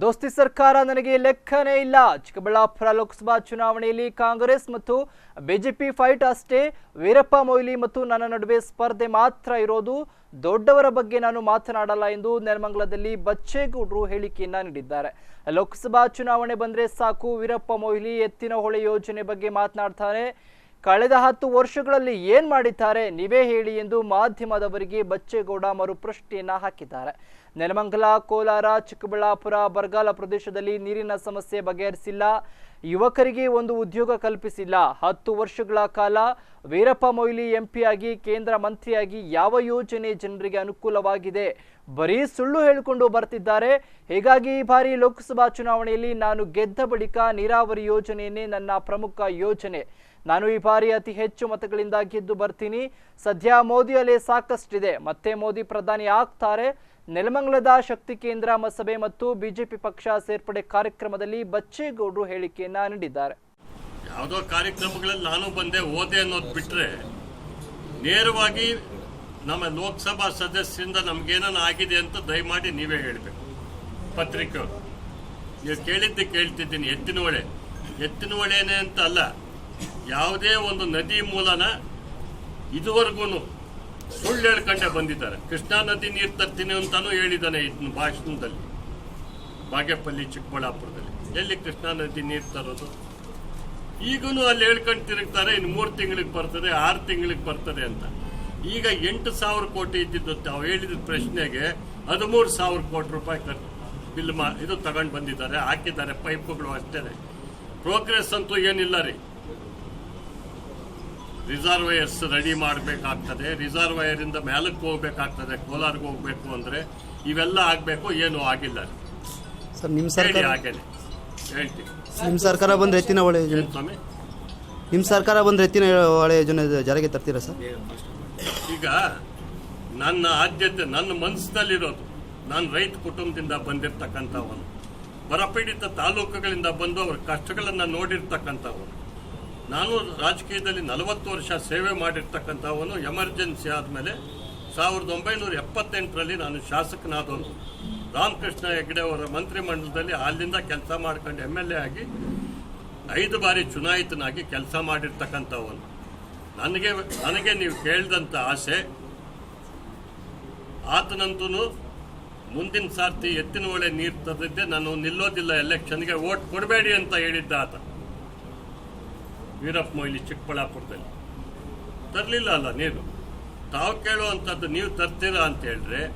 ದೋಸ್ತಿ ಸರ್ಕಾರ ನನಗೆ ಲೆಕ್ಕನೇ ಇಲ್ಲ. ಚಿಕ್ಕಬಳ್ಳಾಪುರ ಲೋಕಸಭಾ ಚುನಾವಣೆಯಲ್ಲಿ ಕಾಂಗ್ರೆಸ್ ಮತ್ತು ಬಿಜೆಪಿ ಫೈಟ್ ಅಷ್ಟೇ. ವೀರಪ್ಪ ಮೊಯ್ಲಿ ಮತ್ತು ನನ್ನ ನಡುವೆ ಸ್ಪರ್ಧೆ ಮಾತ್ರ ಇರೋದು. ದೊಡ್ಡವರ ಬಗ್ಗೆ ನಾನು ಮಾತನಾಡಲ್ಲ ಎಂದು ನೆಲಮಂಗಲದಲ್ಲಿ ಬಚ್ಚೇಗೌಡರು ಹೇಳಿಕೆಯನ್ನ ನೀಡಿದ್ದಾರೆ. ಲೋಕಸಭಾ ಚುನಾವಣೆ ಬಂದ್ರೆ ಸಾಕು, ವೀರಪ್ಪ ಮೊಯ್ಲಿ ಎತ್ತಿನ ಹೊಳೆ ಯೋಜನೆ ಬಗ್ಗೆ ಮಾತನಾಡ್ತಾರೆ. ಕಳೆದ ಹತ್ತು ವರ್ಷಗಳಲ್ಲಿ ಏನ್ ಮಾಡಿದ್ದಾರೆ ನೀವೇ ಹೇಳಿ ಎಂದು ಮಾಧ್ಯಮದವರಿಗೆ ಬಚ್ಚೇಗೌಡ ಮರುಪ್ರಶ್ನೆಯನ್ನ ಹಾಕಿದ್ದಾರೆ. ನೆಲಮಂಗಲ, ಕೋಲಾರ, ಚಿಕ್ಕಬಳ್ಳಾಪುರ, ಬರಗಾಲ ಪ್ರದೇಶದಲ್ಲಿ ನೀರಿನ ಸಮಸ್ಯೆ ಬಗೆಹರಿಸಿಲ್ಲ. ಯುವಕರಿಗೆ ಒಂದು ಉದ್ಯೋಗ ಕಲ್ಪಿಸಿಲ್ಲ. ಹತ್ತು ವರ್ಷಗಳ ಕಾಲ ವೀರಪ್ಪ ಮೊಯ್ಲಿ ಎಂಪಿಯಾಗಿ ಕೇಂದ್ರ ಮಂತ್ರಿಯಾಗಿ ಯಾವ ಯೋಜನೆ ಜನರಿಗೆ ಅನುಕೂಲವಾಗಿದೆ? ಬರೀ ಸುಳ್ಳು ಹೇಳಿಕೊಂಡು ಬರ್ತಿದ್ದಾರೆ. ಹೀಗಾಗಿ ಈ ಬಾರಿ ಲೋಕಸಭಾ ಚುನಾವಣೆಯಲ್ಲಿ ನಾನು ಗೆದ್ದ ಬಳಿಕ ನೀರಾವರಿ ಯೋಜನೆಯನ್ನೇ ನನ್ನ ಪ್ರಮುಖ ಯೋಜನೆ. ನಾನು ಈ ಬಾರಿ ಅತಿ ಹೆಚ್ಚು ಮತಗಳಿಂದ ಗೆದ್ದು ಬರ್ತೀನಿ. ಸದ್ಯ ಮೋದಿ ಅಲೆ ಸಾಕಷ್ಟಿದೆ. ಮತ್ತೆ ಮೋದಿ ಪ್ರಧಾನಿ ಆಗ್ತಾರೆ. ನೆಲಮಂಗಲದ ಶಕ್ತಿ ಕೇಂದ್ರ ಮಸಭೆ ಮತ್ತು ಬಿಜೆಪಿ ಪಕ್ಷ ಸೇರ್ಪಡೆ ಕಾರ್ಯಕ್ರಮದಲ್ಲಿ ಬಚ್ಚೇಗೌಡರು ಹೇಳಿಕೆಯನ್ನ ನೀಡಿದ್ದಾರೆ. ಯಾವುದೋ ಕಾರ್ಯಕ್ರಮಗಳಲ್ಲಿ ನಾನು ಬಂದೆ ಓದೆ ಅನ್ನೋದು ಬಿಟ್ರೆ ನೇರವಾಗಿ ನಮ್ಮ ಲೋಕಸಭಾ ಸದಸ್ಯರಿಂದ ನಮ್ಗೇನೋ ಆಗಿದೆ ಅಂತ ದಯಮಾಡಿ ನೀವೇ ಹೇಳಬೇಕು. ಪತ್ರಿಕೆಯವರು ನೀವು ಕೇಳಿದ್ದೆ ಕೇಳ್ತಿದ್ದೀನಿ ಎತ್ತಿನ ಹೊಳೆ ಎತ್ತಿನ ಹೊಳೆನೇ ಅಂತ ಅಲ್ಲ ಯಾವುದೇ ಒಂದು ನದಿ ಮೂಲನ ಇದುವರೆಗೂ ಸುಳ್ಳು ಹೇಳ್ಕೊಂಡೇ ಬಂದಿದ್ದಾರೆ. ಕೃಷ್ಣಾ ನದಿ ನೀರು ತರ್ತೀನಿ ಅಂತಾನೂ ಹೇಳಿದ್ದಾನೆ ಇದನ್ನ ಭಾಷಣದಲ್ಲಿ. ಬಾಗೇಪಲ್ಲಿ, ಚಿಕ್ಕಬಳ್ಳಾಪುರದಲ್ಲಿ. ಎಲ್ಲಿ ಕೃಷ್ಣಾ ನದಿ ನೀರು ತರೋದು? ಈಗೂ ಅಲ್ಲಿ ಹೇಳ್ಕೊಂಡು ತಿರುಗ್ತಾರೆ, ಇನ್ನು ಮೂರು ತಿಂಗಳಿಗೆ ಬರ್ತದೆ, ಆರು ತಿಂಗಳಿಗೆ ಬರ್ತದೆ ಅಂತ. ಈಗ ಎಂಟು ಸಾವಿರ ಕೋಟಿ ಇದ್ದಿದ್ದು ತಾವು ಹೇಳಿದ ಪ್ರಶ್ನೆಗೆ ಹದಿಮೂರು ಸಾವಿರ ಕೋಟಿ ರೂಪಾಯಿ ಬಿಲ್ ಮಾ ಇದು ತಗೊಂಡು ಬಂದಿದ್ದಾರೆ, ಹಾಕಿದ್ದಾರೆ, ಪೈಪುಗಳು ಅಷ್ಟೇ ಪ್ರೋಗ್ರೆಸ್ ಅಂತೂ ಏನಿಲ್ಲ ರೀ. ರಿಸರ್ವಯರ್ಸ್ ರೆಡಿ ಮಾಡಬೇಕಾಗ್ತದೆ. ರಿಸರ್ವಯರಿಂದ ಮೇಲಕ್ಕೆ ಹೋಗ್ಬೇಕಾಗ್ತದೆ. ಕೋಲಾರ್ಗೆ ಹೋಗ್ಬೇಕು ಅಂದರೆ ಇವೆಲ್ಲ ಆಗಬೇಕು ಏನು ಆಗಿಲ್ಲ. ಸರ್ ನಿಮ್ಮ ಸರ್ಕಾರ ಹಾಗೇನೆ. ಹೇಳ್ತೀನಿ. ನಿಮ್ಮ ಸರ್ಕಾರ ಬಂದ್ರೆ ಎತ್ತಿನ ಹೊಳೆ ಯೋಜನೆ ಸ್ವಾಮಿ? ನಿಮ್ಮ ಸರ್ಕಾರ ಬಂದ್ರೆ ಎತ್ತಿನ ಹೊಳೆ ಯೋಜನೆ ಜಾರಿಗೆ ತರ್ತೀರಾ ಸರ್? ಈಗ ನನ್ನ ಆದ್ಯತೆ ನನ್ನ ಮನಸ್ಸಿನಲ್ಲಿರೋದು ನಾನು ರೈತ ಕುಟುಂಬದಿಂದ ಬಂದಿರತಕ್ಕಂಥವನು ಬರಪೀಡಿತ ತಾಲೂಕುಗಳಿಂದ ಬಂದು ಅವ್ರ ಕಷ್ಟಗಳನ್ನು ನೋಡಿರ್ತಕ್ಕಂಥವನು. ನಾನು ರಾಜಕೀಯದಲ್ಲಿ ನಲವತ್ತು ವರ್ಷ ಸೇವೆ ಮಾಡಿರ್ತಕ್ಕಂಥವನು ಎಮರ್ಜೆನ್ಸಿ ಆದಮೇಲೆ ಸಾವಿರದ ಒಂಬೈನೂರ ಎಪ್ಪತ್ತೆಂಟರಲ್ಲಿ ನಾನು ಶಾಸಕನಾದವನು. ರಾಮಕೃಷ್ಣ ಹೆಗ್ಡೆ ಅವರ ಮಂತ್ರಿಮಂಡಲದಲ್ಲಿ ಅಲ್ಲಿಂದ ಕೆಲಸ ಮಾಡ್ಕೊಂಡು ಎಂ ಎಲ್ ಎ ಆಗಿ ಐದು ಬಾರಿ ಚುನಾಯಿತನಾಗಿ ಕೆಲಸ ಮಾಡಿರ್ತಕ್ಕಂಥವನು. ನನಗೆ ನನಗೆ ನೀವು ಕೇಳಿದಂಥ ಆಸೆ ಆತನಂತೂ ಮುಂದಿನ ಸಾರ್ತಿ ಎತ್ತಿನ ಒಳೆ ನೀರು ತರದಿದ್ದೆ, ನಾನು ನಿಲ್ಲೋದಿಲ್ಲ ಎಲೆಕ್ಷನ್ಗೆ ಓಟ್ ಕೊಡಬೇಡಿ ಅಂತ ಹೇಳಿದ್ದ ಆತ. ವೀರಪ್ಪ ಮೊಯ್ಲಿ ಚಿಕ್ಕಬಳ್ಳಾಪುರದಲ್ಲಿ. ತರಲಿಲ್ಲ ಅಲ್ಲ ನೀರು ತಾವು ಕೇಳುವಂಥದ್ದು ನೀವು ತರ್ತೀರಾ ಅಂತ ಹೇಳಿದ್ರೆ,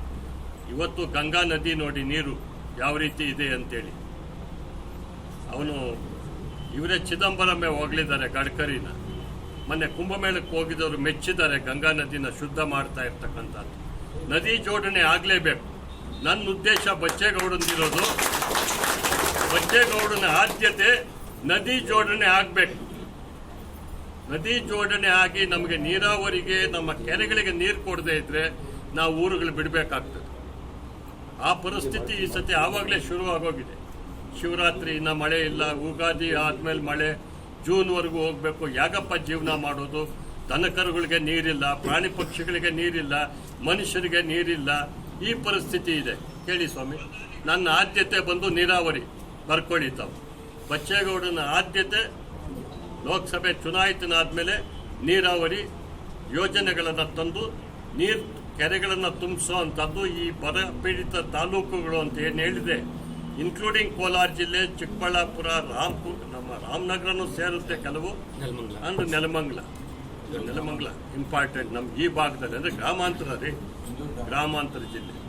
ಇವತ್ತು ಗಂಗಾ ನದಿ ನೋಡಿ ನೀರು ಯಾವ ರೀತಿ ಇದೆ ಅಂತೇಳಿ. ಅವನು ಇವರೇ ಚಿದಂಬರಮೇ ಹೋಗ್ಲಿದ್ದಾರೆ ಗಡ್ಕರಿನ. ಮೊನ್ನೆ ಕುಂಭಮೇಳಕ್ಕೆ ಹೋಗಿದವರು ಮೆಚ್ಚಿದ್ದಾರೆ ಗಂಗಾ ನದಿನ ಶುದ್ಧ ಮಾಡ್ತಾ ಇರ್ತಕ್ಕಂಥದ್ದು. ನದಿ ಜೋಡಣೆ ಆಗಲೇಬೇಕು. ನನ್ನ ಉದ್ದೇಶ ಬಚ್ಚೇಗೌಡಂದಿರೋದು. ಬಚ್ಚೇಗೌಡನ ಆದ್ಯತೆ ನದಿ ಜೋಡಣೆ ಆಗಬೇಕು. ನದಿ ಜೋಡಣೆ ಆಗಿ ನಮಗೆ ನೀರಾವರಿಗೆ, ನಮ್ಮ ಕೆರೆಗಳಿಗೆ ನೀರು ಕೊಡದೇ ಇದ್ರೆ ನಾವು ಊರುಗಳು ಬಿಡಬೇಕಾಗ್ತದೆ. ಆ ಪರಿಸ್ಥಿತಿ ಈ ಸತಿ ಆವಾಗಲೇ ಶುರು ಆಗೋಗಿದೆ. ಶಿವರಾತ್ರಿ ಇನ್ನ ಮಳೆ ಇಲ್ಲ ಉಗಾದಿ ಆದ್ಮೇಲೆ ಮಳೆ, ಜೂನ್ವರೆಗೂ ಹೋಗ್ಬೇಕು. ಯಾಗಪ್ಪ ಜೀವನ ಮಾಡೋದು? ದನಕರುಗಳಿಗೆ ನೀರಿಲ್ಲ, ಪ್ರಾಣಿ ಪಕ್ಷಿಗಳಿಗೆ ನೀರಿಲ್ಲ, ಮನುಷ್ಯರಿಗೆ ನೀರಿಲ್ಲ. ಈ ಪರಿಸ್ಥಿತಿ ಇದೆ. ಕೇಳಿ ಸ್ವಾಮಿ, ನನ್ನ ಆದ್ಯತೆ ಬಂದು ನೀರಾವರಿ ಬರ್ಕೊಳ್ಳಿ ತಾವು ಬಚ್ಚೇಗೌಡನ ಆದ್ಯತೆ ಲೋಕಸಭೆ ಚುನಾಯಿತನಾದ್ಮೇಲೆ ನೀರಾವರಿ ಯೋಜನೆಗಳನ್ನು ತಂದು ನೀರು ಕೆರೆಗಳನ್ನು ತುಂಬಿಸುವಂಥದ್ದು ಈ ಬರ ಪೀಡಿತ ತಾಲೂಕುಗಳು ಅಂತ ಏನು ಹೇಳಿದೆ. ಇನ್ಕ್ಲೂಡಿಂಗ್ ಕೋಲಾರ ಜಿಲ್ಲೆ ಚಿಕ್ಕಬಳ್ಳಾಪುರ ರಾಮ್ಪುರ್ ನಮ್ಮ ರಾಮನಗರನೂ ಸೇರುತ್ತೆ ಕೆಲವು. ಅಂದ್ರೆ ನೆಲಮಂಗಲ. ನೆಲಮಂಗ್ಲ. ಇಂಪಾರ್ಟೆಂಟ್ ನಮ್ಗೆ ಈ ಭಾಗದಲ್ಲಿ. ಅಂದರೆ ಗ್ರಾಮಾಂತರ ರೀ. ಗ್ರಾಮಾಂತರ ಜಿಲ್ಲೆ.